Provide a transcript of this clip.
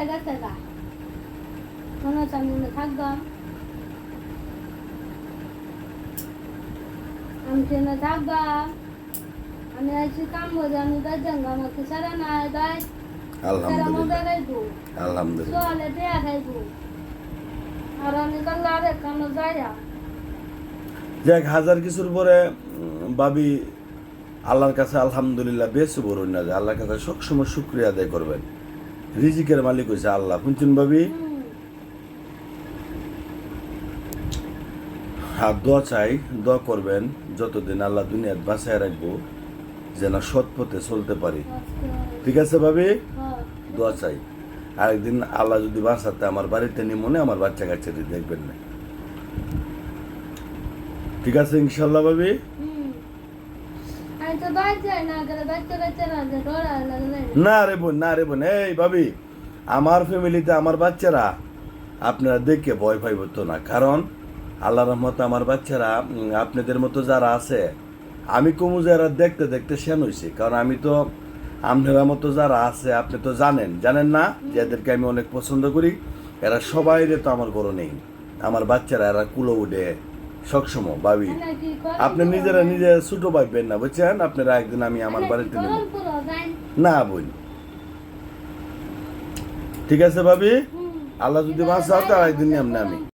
চলে গেছে গা মনে হচ্ছে আমি মনে আমি ট্রেনে থাকবাম আছি কাম করে আমাকে সারা না যাক হাজার কিছুর পরে ভাবি আল্লাহর কাছে আলহামদুলিল্লাহ বেশ বলুন না যে আল্লাহর কাছে সবসময় শুক্রিয়া আদায় করবেন রিজিকের মালিক হয়েছে আল্লাহ। শুনছেন ভাবি? আর দোয়া চাই, দোয়া করবেন যতদিন আল্লাহ দুনিয়াত বাঁচায় রাখব, যেন সৎ পথে চলতে পারি। ঠিক আছে ভাবি? দোয়া চাই। আরেকদিন আল্লাহ যদি বাঁচাতে আমার বাড়িতে নিয়ে মনে আমার বাচ্চা কাচ্চাটি দেখবেন না। ঠিক আছে ইনশাল্লাহ ভাবি হুম আমি তো বাইর যাই না রে বোন, না রে বোন, এই ভাবি, আমার ফ্যামিলিতে আমার বাচ্চারা, আপনারা দেখে ভয় পাইব তো না। কারণ আল্লাহ রহমতে আমার বাচ্চারা আপনাদের মতো যারা আছে, আমি কমু যারা দেখতে দেখতে শেন হয়েছি কারণ আমি তো আপনারা মতো যারা আছে, আপনি তো জানেন। জানেন না? যাদেরকে আমি অনেক পছন্দ করি। এরা সবাই তো আমার গরো নেই। আমার বাচ্চারা, এরা কুলো উঠে সবসময় ভাবি। আপনি নিজেরা নিজে ছোট ভাববেন না বুঝছেন? আপনারা একদিন আমি আমার বাড়িতে নেব। না বই ঠিক আছে ভাবি? আল্লাহ যদি বাঁচাও তার একদিন এমনি আমি।